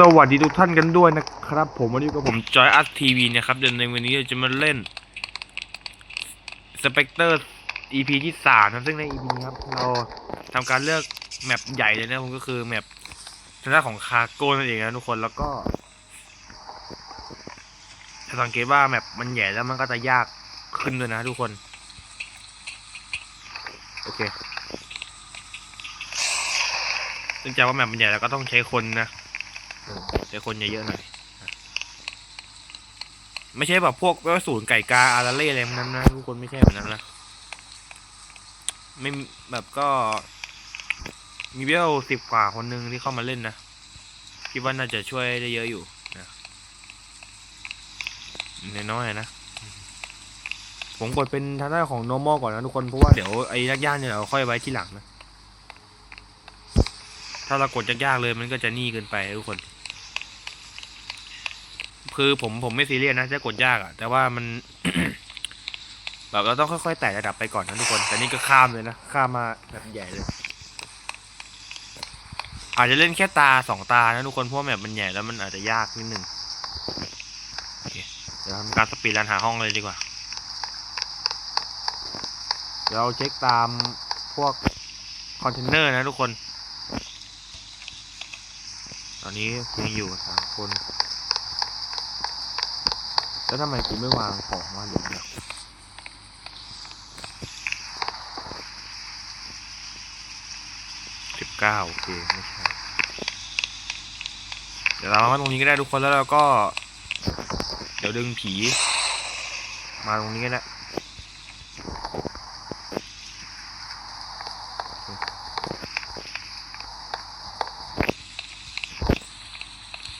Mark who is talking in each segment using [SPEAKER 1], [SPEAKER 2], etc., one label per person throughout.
[SPEAKER 1] สวัสดีทุกท่านกันด้วยนะครับ ผมวันนี้ก็ผมจอยอัสทีวีนะครับเดี๋ยวในวันนี้เราจะมาเล่นสเปกเตอร์ EP ที่สามนะซึ่งใน EP นี้ครับเราทำการเลือกแมปใหญ่เลยนะผมก็คือแมปทางด้านของคาโก้นั่นเองนะทุกคนแล้วก็จะสังเกตว่าแมปมันใหญ่แล้วมันก็จะยากขึ้นด้วยนะทุกคน โอเคเนื่องจากว่าแมปมันใหญ่แล้วก็ต้องใช้คนนะ ใช้คนเยอะๆหน่อยไม่ใช่แบบพวกว่าศูนย์ไก่กาอาราเล่อะไรนั้นนะทุกคนไม่ใช่แบบนั้นนะไม่แบบก็มีเวลสิบกว่าคนหนึ่งที่เข้ามาเล่นนะคิดว่าน่าจะช่วยได้เยอะอยู่นะน้อยๆนะผมกดเป็นทางด้านของ normal ก่อนนะทุกคนเพราะว่าเดี๋ยวไอ้ยากๆเนี่ยเราค่อยไว้ที่หลังนะถ้าเรากดยากๆเลยมันก็จะนี่เกินไปทุกคน คือผมผมไม่ซีเรียสนะจะกดยากอะแต่ว่ามัน แบบเราต้องค่อยๆไต่ระดับไปก่อนนะทุกคน แต่นี่ก็ข้ามเลยนะ ข้ามมาแบบใหญ่เลย อาจจะเล่นแค่ตาสองตานะทุกคนเพราะแบบมันใหญ่แล้วมันอาจจะยากนิดนึงเดี๋ยวทำการสปีดรันหาห้องเลยดีกว่า เดี๋ยวเราเช็คตามพวกคอนเทนเนอร์นะทุกคน ตอนนี้ยังอยู่สามคน แล้วทำไมกูไม่วางของวะเดี๋ยวเดี๋ยวสิบเก้าโอเคไม่ใช่ เดี๋ยวเรามาตรงนี้ก็ได้ทุกคนแล้วเราก็ เดี๋ยวดึงผี มาตรงนี้ก็ได้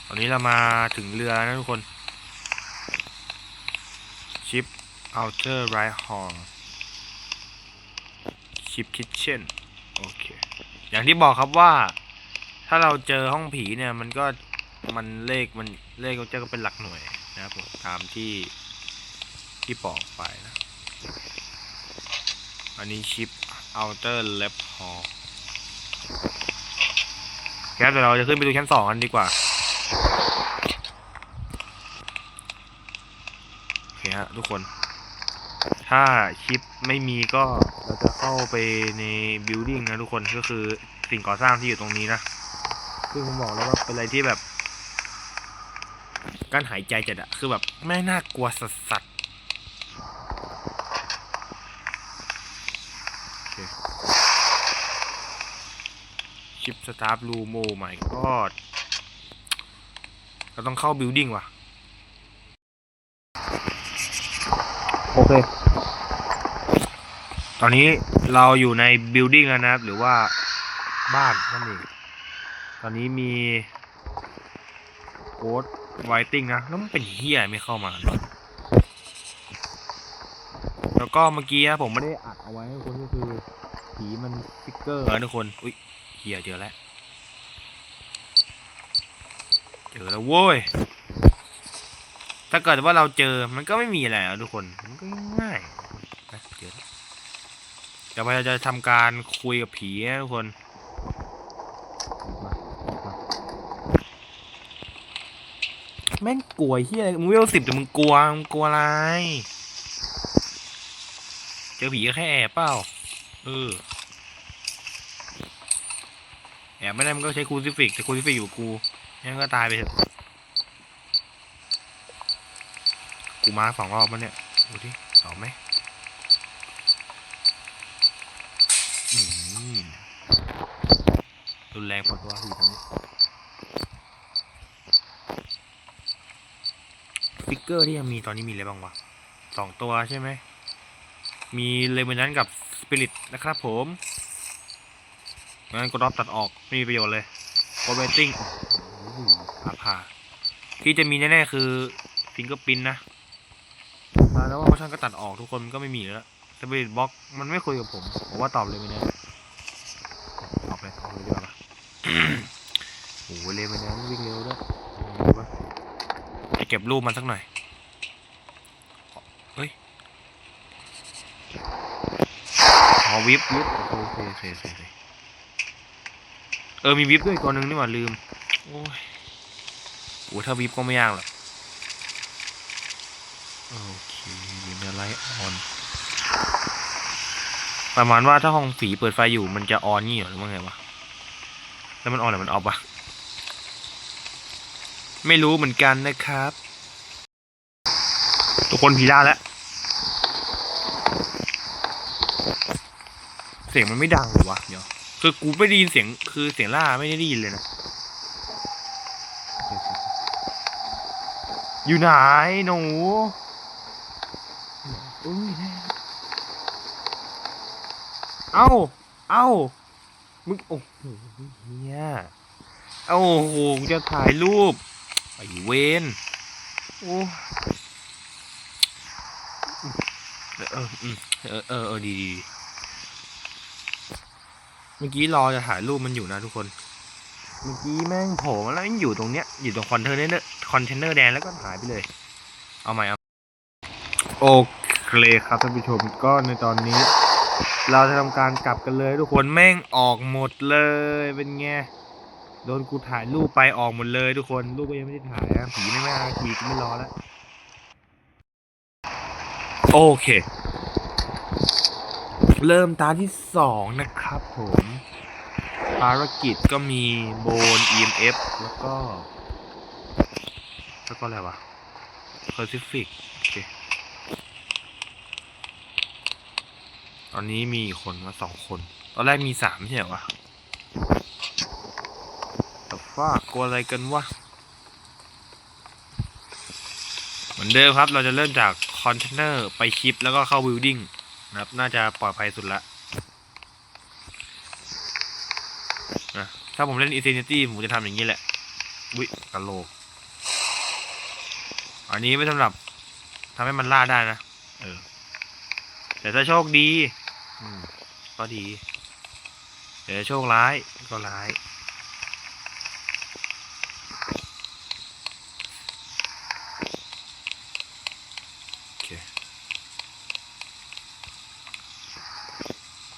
[SPEAKER 1] ตอนนี้เรามาถึงเรือนะทุกคน ชิป outer right horn ชิป kitchen โอเค อย่างที่บอกครับว่า ถ้าเราเจอห้องผีเนี่ย มันก็มันเลขมันเลขก็จะเป็นหลักหน่วยนะครับผมตามที่ที่บอกไปนะ อันนี้ชิป outer left hall ครับเดี๋ยวเราจะขึ้นไปดูชั้นสองกันดีกว่าโอเคฮะทุกคน ถ้าชิปไม่มีก็เราจะเข้าไปในบิลดิ่งนะทุกคนก็คือสิ่งก่อสร้างที่อยู่ตรงนี้นะซึ่งผมบอกแล้วว่าเป็นอะไรที่แบบการหายใจจัดอะคือแบบไม่น่ากลัวสัสสัสโอเคชิปสตาร์รูโมใหม่ก็เราต้องเข้าบิลดิ่งว่ะ โอเค ตอนนี้เราอยู่ในบิลดิ่งแล้วนะครับ หรือว่าบ้านนั่นเอง ตอนนี้มีโค้ดไวติ้งนะ แล้วมันเป็นเฮียไม่เข้ามา แล้วก็เมื่อกี้นะผมไม่ได้อัดเอาไว้ทุกคนก็คือ ผีมันสติ๊กเกอร์นะทุกคน อุ้ยเฮียเจอแล้ว เจอแล้วโว้ย ถ้าเกิดว่าเราเจอมันก็ไม่มีอะไรอะทุกคนมันก็ง่ายๆนะเดี๋ยวนะเดี๋ยวเราจะทำการคุยกับผีนะทุกคนแม่งกลัวเฮียอะไรมึงเวลสิบแต่มึงกลัวมึงกลัวอะไร เจอผีก็แค่แอบเปล่าเออแอบไม่ได้มันก็ใช้คูซิฟิกแต่คูซิฟิกอยู่กูงั้นก็ตายไปเถอะ กูมาสองรอบมันเนี่ย ดูที่สองไหมอืมรุนแรงพอตัวอยู่ตรงนี้ฟิกเกอร์ที่ยังมีตอนนี้มีอะไรบ้างวะสองตัวใช่ไหม มีเลเวนนั้นกับสปิริตนะครับผมงั้นก็รอบตัดออก ไม่มีประโยชน์เลยโคเวตติ้งอาผ่าที่จะมีแน่ ๆ คือฟิงเกอร์ปินนะ มาแล้วว่าเพราะฉันก็ตัดออกทุกคนก็ไม่มีแล้วสปิริตบ็อกมันไม่คุยกับผมผมว่าตอบเลยไม่แน่ตอบเลยตอบเลยดีกว่าโอ้โหเลยไม่แน่วิ่งเร็วด้วยเอาไปเก็บรูปมันสักหน่อยเฮ้ยอ๋อวิบวิบโอเคโอเคโอเคเออมีวิบด้วยกตัวหนึ่งนี่หว่าลืมโอ้ยโอ้ถ้าวิบก็ไม่ยากหรอกโอเคเนื้ ออน ประมาณว่าถ้าห้องสีเปิดไฟอยู่มันจะออนนี่เหรอหรือว่าไงวะ แล้วมันออนหรือมันออฟวะ ไม่รู้เหมือนกันนะครับ ทุกคนผีได้แล้ว เสียงมันไม่ดังหรอวะ เดี๋ยว คือกูไม่ได้ยินเสียง คือเสียงล่าไม่ได้ยินเลยนะอยู่ไหนหนู อุ้ยเอ้า เอ้า มึง โอ้โหเนี่ยเอ้าโอ้โหจะถ่ายรูป ไอเวนโอ้เออเออเออเออดีดีเมื่อกี้รอจะถ่ายรูปมันอยู่นะทุกคน เมื่อกี้แม่งโผล่มาแล้วมันอยู่ตรงเนี้ย อยู่ตรงคอนเทนเนอร์คอนเทนเนอร์แดงแล้วก็หายไปเลย เอาใหม่เอาโอ เคครับท่านผู้ชมก็ในตอนนี้ เราจะทำการกลับกันเลยทุกคนแม่งออกหมดเลยเป็นไงโดนกูถ่ายรูปไปออกหมดเลยทุกคนรูปก็ยังไม่ได้ถ่ายนะผีไม่มาผีก็ไม่รอแล้วโอเค เริ่มตาที่สองนะครับผมภารกิจก็มีโบน EMF แล้วก็ แล้วก็อะไรวะ Pacific โอเคตอนนี้มีคนมาสองคน ตอนแรกมีสามใช่ไหมวะแต่ฟ้ากลัวอะไรกันวะ เหมือนเดิมครับ เราจะเริ่มจากคอนเทนเนอร์ไปชิปแล้วก็เข้าบิลดิ้งนะครับ น่าจะปลอดภัยสุดละนะถ้าผมเล่น Infinity ผมจะทำอย่างนี้แหละ วิกะโล อันนี้ไม่สำหรับทำให้มันล่าได้นะ เออ แต่ถ้าโชคดี ก็ดีแต่ถ้าโชคร้ายก็ร้าย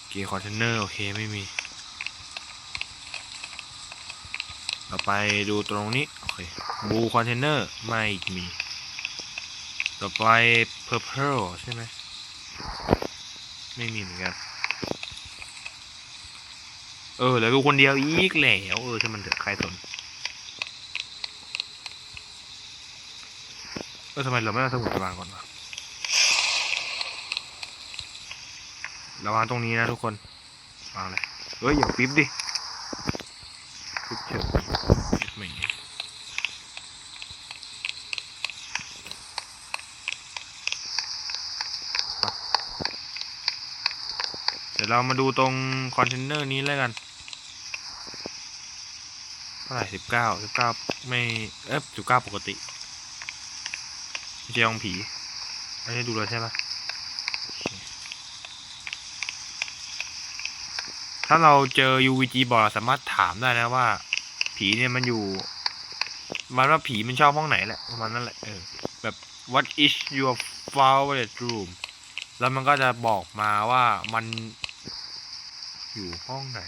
[SPEAKER 1] เกียร์คอนเทนเนอร์โอเคไม่มี ต่อไปดูตรงนี้ โอเคบูคอนเทนเนอร์ไม่มี ต่อไป purple ใช่ไหม ไม่มีเหมือนกัน เออ แล้วกูคนเดียวอีกแล้วเออถ้ามันเถอะใครสนเออทำไมเราไม่เอาสมุดวางก่อนวะระวังตรงนี้นะทุกคนวางเลยเฮ้ยอย่าปิ๊บดิ ปิ๊บเฉยปิ๊บไม่งี้เดี๋ ยวเรามาดูตรงคอนเทนเนอร์นี้แล้วกันเท่าไหร่สิบเก้าสิบเก้าไม่เอ๊ะสิบเก้าปกติไม่ใช่ห้องผีไม่ได้ดูเลยใช่ปะโอเคถ้าเราเจอ UVG บอร์ดสามารถถามได้นะว่า ผีเนี่ยมันอยู่ มันว่าผีมันชอบห้องไหนแหละประมาณนั้นแหละเออแบบ what is your favorite room แล้วมันก็จะบอกมาว่ามัน อยู่ห้องไหน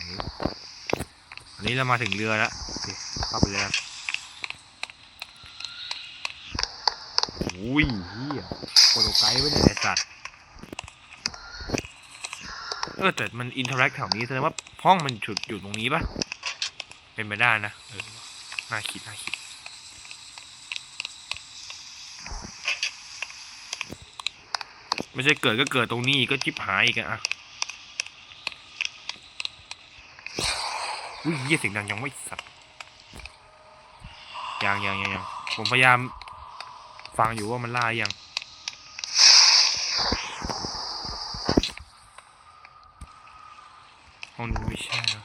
[SPEAKER 1] อันนี้เรามาถึงเรือแล้วโอเคเข้าไปเลยนะอุ้ยเฮียโปรโตไกด์ไว้เนี่ยไอสัตว์เออแต่มันอินเทอร์แอคแถวนี้แสดงว่าห้องมันจุดอยู่ตรงนี้ปะเป็นไปได้นะเออน่าคิดน่าคิดไม่ใช่เกิดก็เกิดตรงนี้ก็จิบหายอีกอะ อุ้ยเยี่ยเสียงดังยังไม่สัตว์ยังยังยังยังผมพยายาม ฟังอยู่ว่ามันล่ายังห้องนี้ไม่ใช่นะ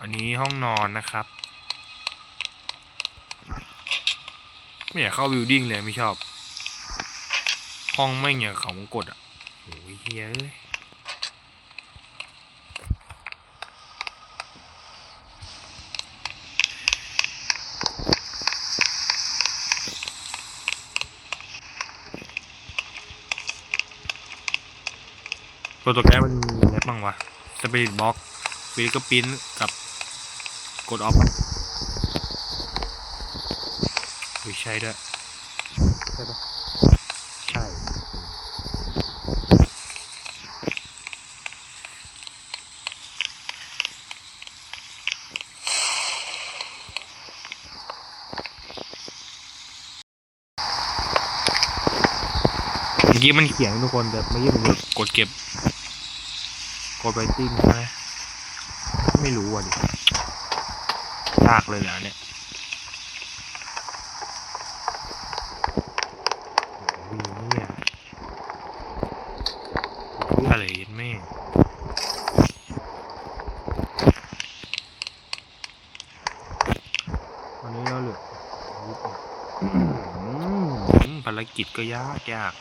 [SPEAKER 1] อันนี้ห้องนอนนะครับ ไม่อยากเข้าบิลดิ้งเลยไม่ชอบ ห้องไม่งอย่างเขามงกดอะโอ้ยเฮ้ย โปรโตแกรมมันมีอะไรบ้างวะสปิริตบ็อกฟิลก็ปิ้นกับกดออฟไม่ใช่ด้วยใช่ปะ อกี้มันเขียนทุกคนแต่เมื่อกี้ผมกดเก็บ กดไปติ้งใช่ไหมไม่รู้อะดิยากเลยนะเนี่ยโอ้โหเมียเพื่ออะไรแม่วันนี้เราเหลือภารกิจก็ยากยาก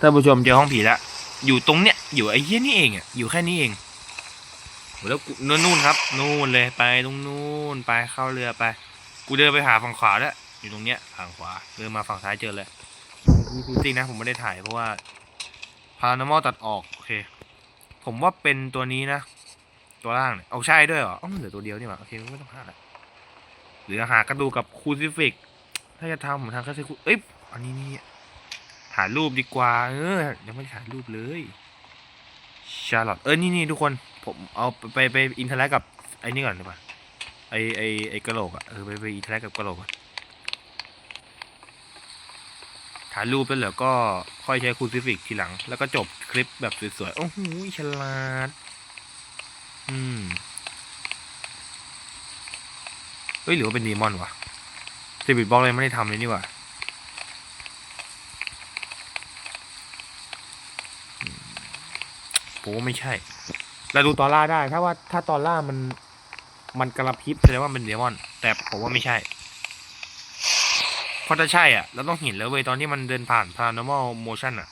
[SPEAKER 1] ท่านผู้ชมเจอห้องผีแล้วอยู่ตรงเนี้ยอยู่ไอ้เหี้ยนี่เองอะอยู่แค่นี้เองแล้วนู่นนู่นครับนู่นเลยไปตรงนู่นไปเข้าเรือไป กูเดินไปหาฝั่งขวาแล้วอยู่ตรงเนี้ยฝั่งขวาเดินมาฝั่งซ้ายเจอเลยจริงนะผมไม่ได้ถ่ายเพราะว่าพารานอมอตัดออกโอเค ผมว่าเป็นตัวนี้นะ ตัวล่างเนี่ยเอาใช่ด้วยเหรออ๋อมันเหลือตัวเดียวนี่หว่าโอเคไม่ต้องหาละหรือหากระดูกกับคูซิฟิก ถ้าจะทำผมทำแค่ซิคูเอ้ยอันนี้นี่ ถ่ายรูปดีกว่า เออยังไม่ได้ถ่ายรูปเลยชาร์ลอตเออนี่นี่ทุกคนผมเอาไปไปอินเทอร์แลกกับไอ้นี่ก่อนดีกว่าไอไอไอกระโหลกอะเออไปไปอินเทอร์แลกกับกระโหลกก่อนถ่ายรูปแล้วเหรอก็ค่อยใช้คูซิฟิกทีหลัง แล้วก็จบคลิปแบบสวยๆโอ้โหฉลาด อืมเฮ้ยหรือว่าเป็นดีมอนวะเซบิทบล็อกเลยไม่ได้ทำเลยนี่ว่า ผมว่าไม่ใช่ เราดูตอร่าได้ ถ้าว่าถ้าตอร่ามัน มันกระพริบแสดงว่าเป็นเดมอน แต่ผมว่าไม่ใช่เพราะถ้าใช่อะ เราต้องเห็นแล้วเว้ยตอนที่มันเดินผ่าน paranormal motion อะ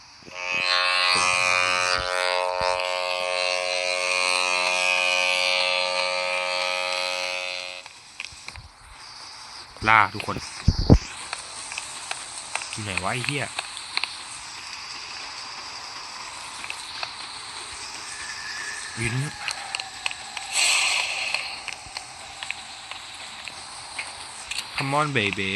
[SPEAKER 1] ล่าทุกคนอยู่ไหนวะไอ้เหี้ย วิน Come on baby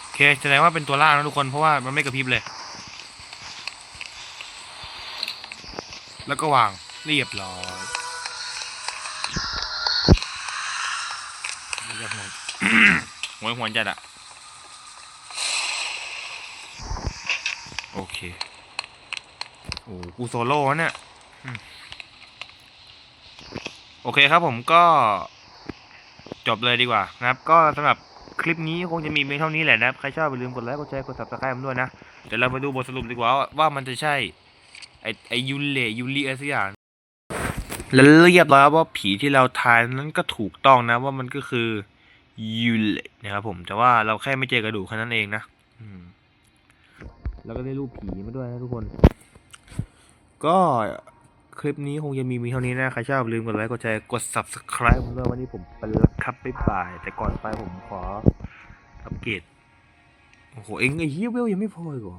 [SPEAKER 1] โอเคแสดงว่าเป็นตัวล่างนะทุกคนเพราะว่ามันไม่กระพริบเลย แล้วก็วางเรียบร้อยเรียบร้อยหัวหัวจัดอะโอเค โอ้กูโซโล่วะเนี่ยอืมโอเคครับผมก็ จบเลยดีกว่านะครับ ก็สำหรับคลิปนี้คงจะมีเพียงเท่านี้แหละนะครับ ใครชอบอย่าลืมกดไลค์กดแชร์กด subscribe ผมด้วยนะ เดี๋ยวเรามาดูบทสรุปดีกว่าว่าว่ามันจะใช่ ไอไอยูเลยูรีอะไรสักอย่างแล้วเรียบร้อยแล้วว่าผีที่เราทายนั้นก็ถูกต้องนะว่ามันก็คือยูเลนะครับผม แต่ว่าเราแค่ไม่เจอกระดูกแค่นั้นเองนะอืมแล้วก็ได้รูปผีมาด้วยนะทุกคน ก็คลิปนี้คงจะมีมีเท่านี้นะใครชอบลืมกดไลค์กดแชร์กด subscribe ผมด้วยวันนี้ผมไปแล้วครับบ๊ายบาย แต่ก่อนไปผมขออัปเกรดโอ้โห เอ็งไอ้เฮียเวลยังไม่พออีกเหรอ